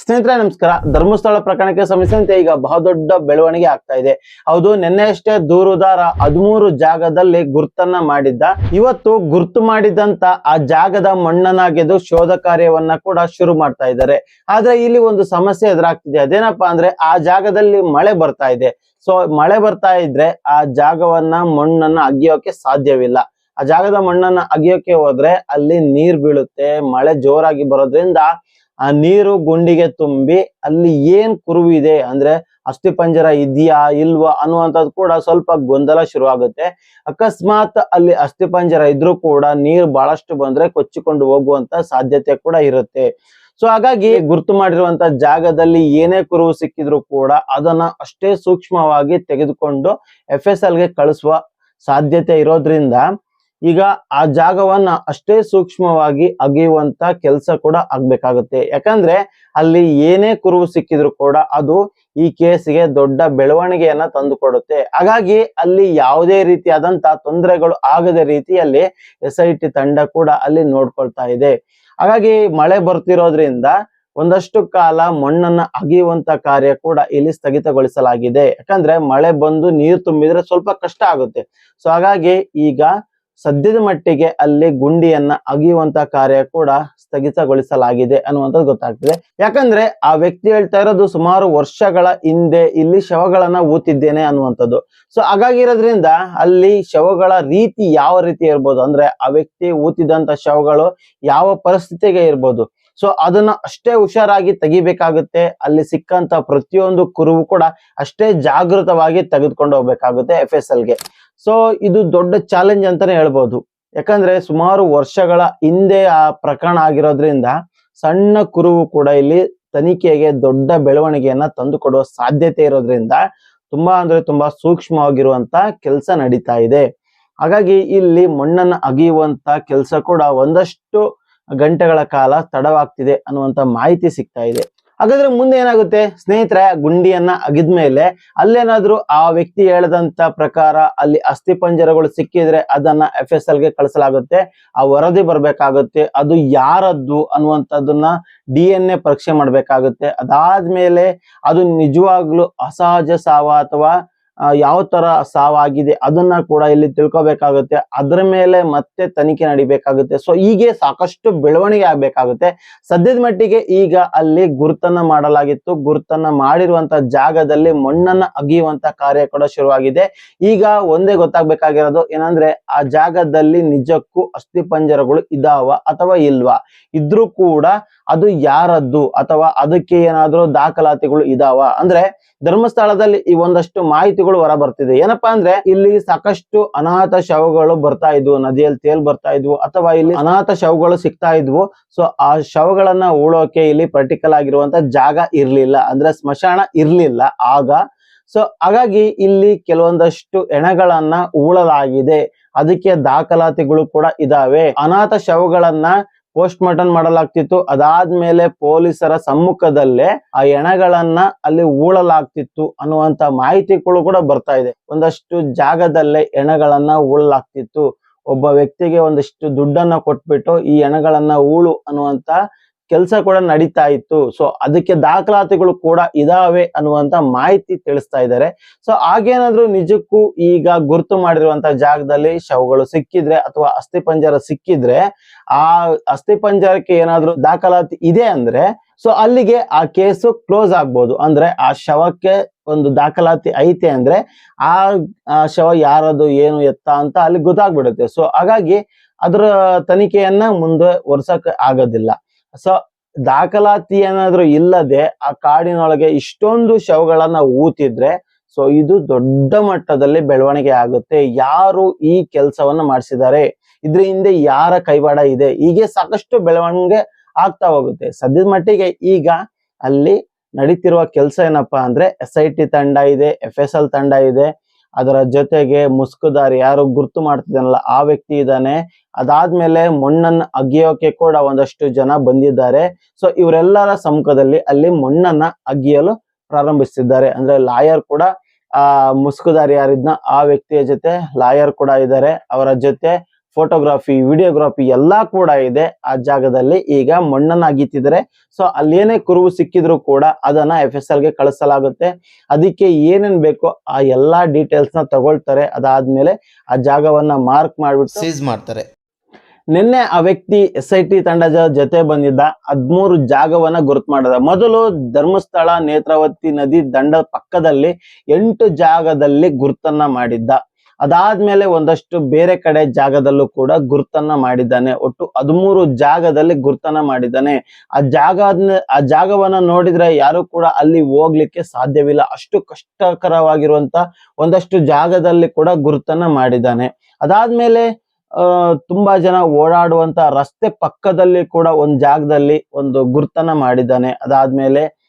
ಸ್ನೇಹಿತರೆ, ನಮಸ್ಕಾರ. ಧರ್ಮಸ್ಥಳ ಪ್ರಕರಣಕ್ಕೆ ಸಂಬಂಧಿಸಿದಂತೆ ಈಗ ಬಹುದೊಡ್ಡ ಬೆಳವಣಿಗೆ ಆಗ್ತಾ ಇದೆ. ಹೌದು, ನಿನ್ನೆಯಷ್ಟೇ ದೂರುದಾರ ಹದಿಮೂರು ಜಾಗದಲ್ಲಿ ಗುರ್ತನ್ನ ಮಾಡಿದ್ದ. ಇವತ್ತು ಗುರ್ತು ಮಾಡಿದಂತ ಆ ಜಾಗದ ಮಣ್ಣನಾಗಿದ್ದು ಶೋಧ ಕಾರ್ಯವನ್ನ ಕೂಡ ಶುರು ಮಾಡ್ತಾ ಇದ್ದಾರೆ. ಆದ್ರೆ ಇಲ್ಲಿ ಒಂದು ಸಮಸ್ಯೆ ಎದುರಾಗ್ತಿದೆ. ಅದೇನಪ್ಪಾ ಅಂದ್ರೆ ಆ ಜಾಗದಲ್ಲಿ ಮಳೆ ಬರ್ತಾ ಇದೆ. ಸೊ, ಮಳೆ ಬರ್ತಾ ಇದ್ರೆ ಆ ಜಾಗವನ್ನ, ಮಣ್ಣನ್ನ ಅಗಿಯೋಕೆ ಸಾಧ್ಯವಿಲ್ಲ. ಆ ಜಾಗದ ಮಣ್ಣನ್ನ ಅಗಿಯೋಕೆ ಹೋದ್ರೆ ಅಲ್ಲಿ ನೀರ್ ಬೀಳುತ್ತೆ, ಮಳೆ ಜೋರಾಗಿ ಬರೋದ್ರಿಂದ ಆ ನೀರು ಗುಂಡಿಗೆ ತುಂಬಿ ಅಲ್ಲಿ ಏನ್ ಕುರುವಿದೆ ಅಂದ್ರೆ ಅಸ್ಥಿಪಂಜರ ಇದೆಯಾ, ಇಲ್ವಾ ಅನ್ನುವಂಥದ್ದು ಕೂಡ ಸ್ವಲ್ಪ ಗೊಂದಲ ಶುರುವಾಗುತ್ತೆ. ಅಕಸ್ಮಾತ್ ಅಲ್ಲಿ ಅಸ್ಥಿಪಂಜರ ಇದ್ರೂ ಕೂಡ ನೀರು ಬಹಳಷ್ಟು ಬಂದ್ರೆ ಕೊಚ್ಚಿಕೊಂಡು ಹೋಗುವಂತ ಸಾಧ್ಯತೆ ಕೂಡ ಇರುತ್ತೆ. ಸೊ ಹಾಗಾಗಿ ಗುರುತು ಮಾಡಿರುವಂತ ಜಾಗದಲ್ಲಿ ಏನೇ ಕುರುವು ಸಿಕ್ಕಿದ್ರು ಕೂಡ ಅದನ್ನ ಅಷ್ಟೇ ಸೂಕ್ಷ್ಮವಾಗಿ ತೆಗೆದುಕೊಂಡು ಎಫ್ ಎಸ್ ಎಲ್ಗೆ ಕಳಿಸುವ ಸಾಧ್ಯತೆ ಇರೋದ್ರಿಂದ ಈಗ ಆ ಜಾಗವನ್ನ ಅಷ್ಟೇ ಸೂಕ್ಷ್ಮವಾಗಿ ಅಗೆಯುವಂತ ಕೆಲಸ ಕೂಡ ಆಗ್ಬೇಕಾಗುತ್ತೆ. ಯಾಕಂದ್ರೆ ಅಲ್ಲಿ ಏನೇ ಕುರುವು ಸಿಕ್ಕಿದ್ರು ಕೂಡ ಅದು ಈ ಕೇಸಿಗೆ ದೊಡ್ಡ ಬೆಳವಣಿಗೆಯನ್ನ ತಂದುಕೊಡುತ್ತೆ. ಹಾಗಾಗಿ ಅಲ್ಲಿ ಯಾವುದೇ ರೀತಿಯಾದಂತ ತೊಂದರೆಗಳು ಆಗದ ರೀತಿಯಲ್ಲಿ ಎಸ್ ತಂಡ ಕೂಡ ಅಲ್ಲಿ ನೋಡ್ಕೊಳ್ತಾ ಇದೆ. ಹಾಗಾಗಿ ಮಳೆ ಬರ್ತಿರೋದ್ರಿಂದ ಒಂದಷ್ಟು ಕಾಲ ಮಣ್ಣನ್ನ ಅಗೆಯುವಂತ ಕಾರ್ಯ ಕೂಡ ಇಲ್ಲಿ ಸ್ಥಗಿತಗೊಳಿಸಲಾಗಿದೆ. ಯಾಕಂದ್ರೆ ಮಳೆ ಬಂದು ನೀರು ತುಂಬಿದ್ರೆ ಸ್ವಲ್ಪ ಕಷ್ಟ ಆಗುತ್ತೆ. ಸೊ ಹಾಗಾಗಿ ಈಗ ಸದ್ಯದ ಮಟ್ಟಿಗೆ ಅಲ್ಲಿ ಗುಂಡಿಯನ್ನ ಅಗಿಯುವಂತ ಕಾರ್ಯ ಕೂಡ ಸ್ಥಗಿತಗೊಳಿಸಲಾಗಿದೆ ಅನ್ನುವಂಥದ್ದು ಗೊತ್ತಾಗ್ತದೆ. ಯಾಕಂದ್ರೆ ಆ ವ್ಯಕ್ತಿ ಹೇಳ್ತಾ ಇರೋದು ಸುಮಾರು ವರ್ಷಗಳ ಹಿಂದೆ ಇಲ್ಲಿ ಶವಗಳನ್ನ ಊತಿದ್ದೇನೆ ಅನ್ನುವಂಥದ್ದು. ಸೊ ಹಾಗಾಗಿರೋದ್ರಿಂದ ಅಲ್ಲಿ ಶವಗಳ ರೀತಿ ಯಾವ ರೀತಿ ಇರ್ಬೋದು? ಅಂದ್ರೆ ಆ ವ್ಯಕ್ತಿ ಊತಿದಂತ ಶವಗಳು ಯಾವ ಪರಿಸ್ಥಿತಿಗೆ ಇರ್ಬೋದು? ಸೊ ಅದನ್ನ ಅಷ್ಟೇ ಹುಷಾರಾಗಿ ತೆಗಿಬೇಕಾಗುತ್ತೆ. ಅಲ್ಲಿ ಸಿಕ್ಕಂತ ಪ್ರತಿಯೊಂದು ಕುರುವು ಕೂಡ ಅಷ್ಟೇ ಜಾಗೃತವಾಗಿ ತೆಗೆದುಕೊಂಡು ಹೋಗ್ಬೇಕಾಗುತ್ತೆ ಎಫ್ ಎಸ್ ಎಲ್ಗೆ ಸೊ ಇದು ದೊಡ್ಡ ಚಾಲೆಂಜ್ ಅಂತಾನೆ ಹೇಳ್ಬೋದು. ಯಾಕಂದ್ರೆ ಸುಮಾರು ವರ್ಷಗಳ ಹಿಂದೆ ಆ ಪ್ರಕರಣ ಆಗಿರೋದ್ರಿಂದ ಸಣ್ಣ ಕುರುವು ಕೂಡ ಇಲ್ಲಿ ತನಿಖೆಗೆ ದೊಡ್ಡ ಬೆಳವಣಿಗೆಯನ್ನ ತಂದುಕೊಡುವ ಸಾಧ್ಯತೆ ಇರೋದ್ರಿಂದ ತುಂಬಾ ಅಂದ್ರೆ ತುಂಬಾ ಸೂಕ್ಷ್ಮವಾಗಿರುವಂತ ಕೆಲಸ ನಡೀತಾ ಇದೆ. ಹಾಗಾಗಿ ಇಲ್ಲಿ ಮಣ್ಣನ್ನ ಅಗಿಯುವಂತ ಕೆಲಸ ಕೂಡ ಒಂದಷ್ಟು ಗಂಟೆಗಳ ಕಾಲ ತಡವಾಗ್ತಿದೆ ಅನ್ನುವಂತ ಮಾಹಿತಿ ಸಿಗ್ತಾ ಇದೆ. ಹಾಗಾದ್ರೆ ಮುಂದೆ ಏನಾಗುತ್ತೆ? ಸ್ನೇಹಿತರೆ, ಗುಂಡಿಯನ್ನ ಅಗಿದ್ಮೇಲೆ ಅಲ್ಲೇನಾದ್ರೂ ಆ ವ್ಯಕ್ತಿ ಹೇಳದಂತ ಪ್ರಕಾರ ಅಲ್ಲಿ ಅಸ್ಥಿಪಂಜರಗಳು ಸಿಕ್ಕಿದ್ರೆ ಅದನ್ನ ಎಫ್ ಎಸ್ ಎಲ್ಗೆ ಕಳಿಸಲಾಗುತ್ತೆ. ಆ ವರದಿ ಬರ್ಬೇಕಾಗುತ್ತೆ. ಅದು ಯಾರದ್ದು ಅನ್ನುವಂಥದ್ದನ್ನ ಡಿ ಎನ್ ಎ ಪರೀಕ್ಷೆ ಮಾಡ್ಬೇಕಾಗುತ್ತೆ. ಅದಾದ್ಮೇಲೆ ಅದು ನಿಜವಾಗ್ಲೂ ಅಸಹಜ ಸಾವ ಅಥವಾ ಯಾವ ತರ ಸಾವಾಗಿದೆ ಅದನ್ನ ಕೂಡ ಇಲ್ಲಿ ತಿಳ್ಕೊಬೇಕಾಗುತ್ತೆ. ಅದ್ರ ಮೇಲೆ ಮತ್ತೆ ತನಿಖೆ ನಡಿಬೇಕಾಗುತ್ತೆ. ಸೊ ಹೀಗೆ ಸಾಕಷ್ಟು ಬೆಳವಣಿಗೆ ಆಗ್ಬೇಕಾಗುತ್ತೆ. ಸದ್ಯದ ಮಟ್ಟಿಗೆ ಈಗ ಅಲ್ಲಿ ಗುರುತನ್ನ ಮಾಡಲಾಗಿತ್ತು. ಗುರುತನ್ನ ಮಾಡಿರುವಂತ ಜಾಗದಲ್ಲಿ ಮಣ್ಣನ್ನ ಅಗಿಯುವಂತ ಕಾರ್ಯ ಕೂಡ ಶುರುವಾಗಿದೆ. ಈಗ ಒಂದೇ ಗೊತ್ತಾಗ್ಬೇಕಾಗಿರೋದು ಏನಂದ್ರೆ, ಆ ಜಾಗದಲ್ಲಿ ನಿಜಕ್ಕೂ ಅಸ್ಥಿಪಂಜರಗಳು ಇದಾವ ಅಥವಾ ಇಲ್ವಾ? ಇದ್ರೂ ಕೂಡ ಅದು ಯಾರದ್ದು ಅಥವಾ ಅದಕ್ಕೆ ಏನಾದರೂ ದಾಖಲಾತಿಗಳು ಇದಾವ? ಅಂದ್ರೆ ಧರ್ಮಸ್ಥಳದಲ್ಲಿ ಈ ಒಂದಷ್ಟು ಮಾಹಿತಿಗಳು ಹೊರ ಬರ್ತಿದೆ ಏನಪ್ಪಾ ಅಂದ್ರೆ ಇಲ್ಲಿ ಸಾಕಷ್ಟು ಅನಾಥ ಶವಗಳು ಬರ್ತಾ ಇದ್ವು ನದಿಯಲ್ಲಿ ತೇಲ್ ಬರ್ತಾ ಇದ್ವು, ಅಥವಾ ಇಲ್ಲಿ ಅನಾಥ ಶವಗಳು ಸಿಗ್ತಾ ಇದ್ವು. ಸೊ ಆ ಶವಗಳನ್ನ ಉಳೋಕೆ ಇಲ್ಲಿ ಪರ್ಟಿಕಲ್ ಆಗಿರುವಂತ ಜಾಗ ಇರ್ಲಿಲ್ಲ. ಅಂದ್ರೆ ಸ್ಮಶಾನ ಇರ್ಲಿಲ್ಲ ಆಗ. ಸೊ ಹಾಗಾಗಿ ಇಲ್ಲಿ ಕೆಲವೊಂದಷ್ಟು ಎಣಗಳನ್ನ ಉಳಲಾಗಿದೆ. ಅದಕ್ಕೆ ದಾಖಲಾತಿಗಳು ಕೂಡ ಇದಾವೆ. ಅನಾಥ ಶವಗಳನ್ನ ಪೋಸ್ಟ್ ಮಾರ್ಟಮ್ ಮಾಡಲಾಗ್ತಿತ್ತು. ಅದಾದ್ಮೇಲೆ ಪೊಲೀಸರ ಸಮ್ಮುಖದಲ್ಲೇ ಆ ಎಣಗಳನ್ನ ಅಲ್ಲಿ ಊಳಲಾಗ್ತಿತ್ತು ಅನ್ನುವಂತ ಮಾಹಿತಿಗಳು ಕೂಡ ಬರ್ತಾ ಇದೆ. ಒಂದಷ್ಟು ಜಾಗದಲ್ಲೇ ಎಣಗಳನ್ನ ಊಳಲಾಗ್ತಿತ್ತು ಒಬ್ಬ ವ್ಯಕ್ತಿಗೆ ಒಂದಷ್ಟು ದುಡ್ಡನ್ನ ಕೊಟ್ಬಿಟ್ಟು ಈ ಎಣಗಳನ್ನ ಉಳು ಅನ್ನುವಂತ ಕೆಲಸ ಕೂಡ ನಡೀತಾ ಇತ್ತು. ಸೊ ಅದಕ್ಕೆ ದಾಖಲಾತಿಗಳು ಕೂಡ ಇದಾವೆ ಅನ್ನುವಂತ ಮಾಹಿತಿ ತಿಳಿಸ್ತಾ ಇದ್ದಾರೆ. ಸೊ ಹಾಗೇನಾದ್ರೂ ನಿಜಕ್ಕೂ ಈಗ ಗುರುತು ಮಾಡಿರುವಂತ ಜಾಗದಲ್ಲಿ ಶವಗಳು ಸಿಕ್ಕಿದ್ರೆ ಅಥವಾ ಅಸ್ಥಿಪಂಜರ ಸಿಕ್ಕಿದ್ರೆ ಆ ಅಸ್ಥಿಪಂಜರಕ್ಕೆ ಏನಾದ್ರೂ ದಾಖಲಾತಿ ಇದೆ ಅಂದ್ರೆ ಸೊ ಅಲ್ಲಿಗೆ ಆ ಕೇಸು ಕ್ಲೋಸ್ ಆಗ್ಬೋದು. ಅಂದ್ರೆ ಆ ಶವಕ್ಕೆ ಒಂದು ದಾಖಲಾತಿ ಐತೆ ಅಂದ್ರೆ ಆ ಶವ ಯಾರದು, ಏನು, ಎತ್ತ ಅಂತ ಅಲ್ಲಿ ಗೊತ್ತಾಗ್ಬಿಡುತ್ತೆ. ಸೊ ಹಾಗಾಗಿ ಅದರ ತನಿಖೆಯನ್ನ ಮುಂದೆ ವರ್ಷಕ್ ಆಗೋದಿಲ್ಲ. ಸೊ ದಾಖಲಾತಿ ಏನಾದ್ರೂ ಇಲ್ಲದೆ ಆ ಕಾಡಿನೊಳಗೆ ಇಷ್ಟೊಂದು ಶವಗಳನ್ನ ಊತಿದ್ರೆ ಸೊ ಇದು ದೊಡ್ಡ ಮಟ್ಟದಲ್ಲಿ ಬೆಳವಣಿಗೆ ಆಗುತ್ತೆ. ಯಾರು ಈ ಕೆಲಸವನ್ನ ಮಾಡಿಸಿದ್ದಾರೆ, ಇದ್ರ ಹಿಂದೆ ಯಾರ ಕೈವಾಡ ಇದೆ, ಹೀಗೆ ಸಾಕಷ್ಟು ಬೆಳವಣಿಗೆ ಆಗ್ತಾ ಹೋಗುತ್ತೆ. ಸದ್ಯದ ಮಟ್ಟಿಗೆ ಈಗ ಅಲ್ಲಿ ನಡೀತಿರುವ ಕೆಲಸ ಏನಪ್ಪಾ ಅಂದ್ರೆ ಎಸ್ ಐ ತಂಡ ಇದೆ ಎಫ್ ತಂಡ ಇದೆ ಅದರ ಜೊತೆಗೆ ಮುಸ್ಕುದಾರಿ ಯಾರು ಗುರ್ತು ಮಾಡ್ತಿದ್ದಾನಲ್ಲ, ಆ ವ್ಯಕ್ತಿ ಇದ್ದಾನೆ. ಅದಾದ್ಮೇಲೆ ಮಣ್ಣನ್ನ ಅಗಿಯೋಕೆ ಕೂಡ ಒಂದಷ್ಟು ಜನ ಬಂದಿದ್ದಾರೆ. ಸೊ ಇವರೆಲ್ಲರ ಸಮ್ಮುಖದಲ್ಲಿ ಅಲ್ಲಿ ಮಣ್ಣನ್ನ ಅಗಿಯಲು ಪ್ರಾರಂಭಿಸಿದ್ದಾರೆ ಅಂದ್ರೆ ಲಾಯರ್ ಕೂಡ, ಆ, ಮುಸ್ಕುದಾರಿ ಯಾರಿದ್ನ ಆ ವ್ಯಕ್ತಿಯ ಜೊತೆ ಲಾಯರ್ ಕೂಡ ಇದ್ದಾರೆ. ಅವರ ಜೊತೆ ಫೋಟೋಗ್ರಫಿ ವಿಡಿಯೋಗ್ರಾಫಿ ಎಲ್ಲಾ ಕೂಡ ಇದೆ. ಆ ಜಾಗದಲ್ಲಿ ಈಗ ಮಣ್ಣನ್ನ ಅಗೀತಿದ್ದಾರೆ. ಸೊ ಅಲ್ಲೇನೇ ಕುರುವು ಸಿಕ್ಕಿದ್ರು ಕೂಡ ಅದನ್ನ ಎಫ್ ಎಸ್ ಎಲ್ಗೆ ಕಳಿಸಲಾಗುತ್ತೆ. ಅದಕ್ಕೆ ಏನೇನ್ ಬೇಕೋ ಆ ಎಲ್ಲಾ ಡೀಟೇಲ್ಸ್ನ ತಗೊಳ್ತಾರೆ. ಅದಾದ್ಮೇಲೆ ಆ ಜಾಗವನ್ನ ಮಾರ್ಕ್ ಮಾಡ್ಬಿಟ್ಟು ಸೀಸ್ ಮಾಡ್ತಾರೆ. ನಿನ್ನೆ ಆ ವ್ಯಕ್ತಿ ಎಸ್ ಐ ಟಿ ತಂಡದ ಜೊತೆ ಬಂದಿದ್ದ. ಹದ್ಮೂರು ಜಾಗವನ್ನ ಗುರುತು ಮಾಡಿದ. ಮೊದಲು ಧರ್ಮಸ್ಥಳ ನೇತ್ರಾವತಿ ನದಿ ದಂಡ ಪಕ್ಕದಲ್ಲಿ ಎಂಟು ಜಾಗದಲ್ಲಿ ಗುರುತನ್ನ ಮಾಡಿದ್ದ. ಅದಾದ್ಮೇಲೆ ಒಂದಷ್ಟು ಬೇರೆ ಕಡೆ ಜಾಗದಲ್ಲೂ ಕೂಡ ಗುರುತನ್ನ ಮಾಡಿದ್ದಾನೆ. ಒಟ್ಟು ಹದಿಮೂರು ಜಾಗದಲ್ಲಿ ಗುರುತನ್ನ ಮಾಡಿದ್ದಾನೆ. ಆ ಜಾಗ ಆ ಜಾಗವನ್ನ ನೋಡಿದ್ರೆ ಯಾರು ಕೂಡ ಅಲ್ಲಿ ಹೋಗ್ಲಿಕ್ಕೆ ಸಾಧ್ಯವಿಲ್ಲ. ಅಷ್ಟು ಕಷ್ಟಕರವಾಗಿರುವಂತ ಒಂದಷ್ಟು ಜಾಗದಲ್ಲಿ ಕೂಡ ಗುರುತನ್ನ ಮಾಡಿದ್ದಾನೆ. ಅದಾದ್ಮೇಲೆ ಅಹ್ ತುಂಬಾ ಜನ ಓಡಾಡುವಂತ ರಸ್ತೆ ಪಕ್ಕದಲ್ಲಿ ಕೂಡ ಒಂದ್ ಜಾಗದಲ್ಲಿ ಒಂದು ಗುರುತನ್ನ ಮಾಡಿದ್ದಾನೆ. ಅದಾದ್ಮೇಲೆ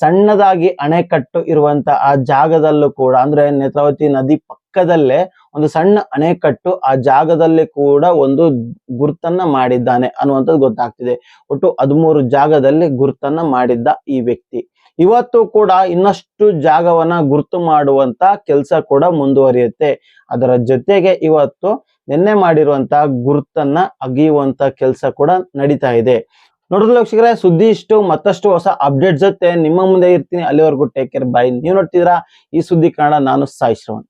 ಸಣ್ಣದಾಗಿ ಅಣೆಕಟ್ಟು ಇರುವಂತ ಆ ಜಾಗದಲ್ಲೂ ಕೂಡ, ಅಂದ್ರೆ ನೇತ್ರಾವತಿ ನದಿ ಪಕ್ಕದಲ್ಲೇ ಒಂದು ಸಣ್ಣ ಅಣೆಕಟ್ಟು ಆ ಜಾಗದಲ್ಲಿ ಕೂಡ ಒಂದು ಗುರುತನ್ನ ಮಾಡಿದ್ದಾನೆ ಅನ್ನುವಂಥದ್ದು ಗೊತ್ತಾಗ್ತಿದೆ. ಒಟ್ಟು ಹದಿಮೂರು ಜಾಗದಲ್ಲಿ ಗುರುತನ್ನ ಮಾಡಿದ್ದ ಈ ವ್ಯಕ್ತಿ. ಇವತ್ತು ಕೂಡ ಇನ್ನಷ್ಟು ಜಾಗವನ್ನ ಗುರುತು ಮಾಡುವಂತ ಕೆಲಸ ಕೂಡ ಮುಂದುವರಿಯುತ್ತೆ. ಅದರ ಜೊತೆಗೆ ಇವತ್ತು ನಿನ್ನೆ ಮಾಡಿರುವಂತ ಗುರುತನ್ನ ಅಗಿಯುವಂತ ಕೆಲಸ ಕೂಡ ನಡೀತಾ ಇದೆ. ನೋಡಿದ್ರೆ ವೀಕ್ಷಕರೇ, ಸುದ್ದಿ ಇಷ್ಟು, ಮತ್ತಷ್ಟು ಹೊಸ ಅಪ್ಡೇಟ್ ಜೊತೆ ನಿಮ್ಮ ಮುಂದೆ ಇರ್ತೀನಿ. ಅಲ್ಲಿವರೆಗೂ ಟೇಕ್ ಕೇರ್ ಬೈ ನೀವು ನೋಡ್ತಿದ್ದೀರಾ ಈ ಸುದ್ದಿ ಕನ್ನಡ, ನಾನು ಸಾಯಿ ಶ್ರವಣ್.